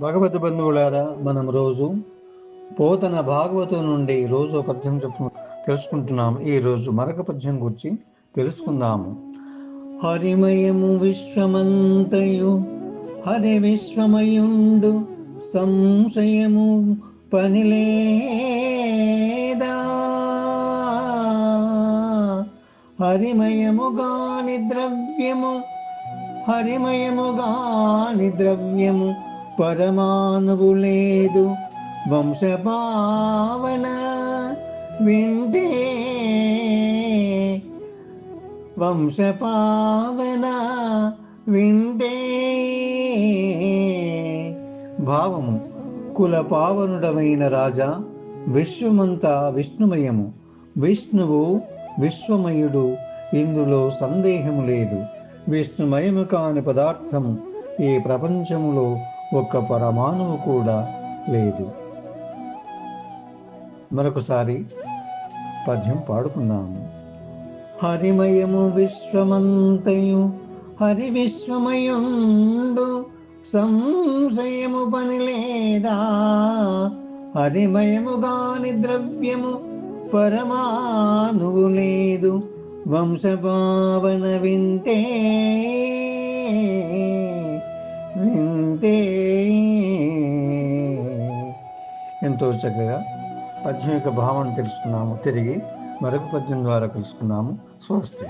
భగవత బంధువులారా మనం రోజు పోతన భాగవతం నుండి రోజు పద్యం చెప్పు తెలుసుకుంటున్నాము ఈ రోజు మరొక పద్యం గురించి తెలుసుకుందాము. హరిమయము విశ్వమంతయు హరి విశ్వమయుండు సంశయము పనిలేదా? హరిమయముగాని ద్రవ్యము హరిమయముగాని ద్రవ్యము పరమాణువు లేదు. వంశపావన వింటే వంశపావన వింటే భావము కుల పావనుడమైన రాజా విశ్వమంతా విష్ణుమయము. విష్ణువు విశ్వమయుడు ఇందులో సందేహము లేదు. విష్ణుమయము కాని పదార్థము ఈ ప్రపంచములో ఒక్క పరమాణువు కూడా లేదు. మరొకసారి పద్యం పాడుకున్నాము హరిమయము విశ్వమంతయు హరి విశ్వమయుండు సంశయము పని లేదా హరిమయము గాని ద్రవ్యము పరమానువు లేదు వంశపావన వింటే వింటే ఎంతో చక్కగా పద్యం యొక్క భావన తెలుసుకున్నాము. తిరిగి మరొక పద్యం ద్వారా కలుసుకున్నాము. స్వస్తి.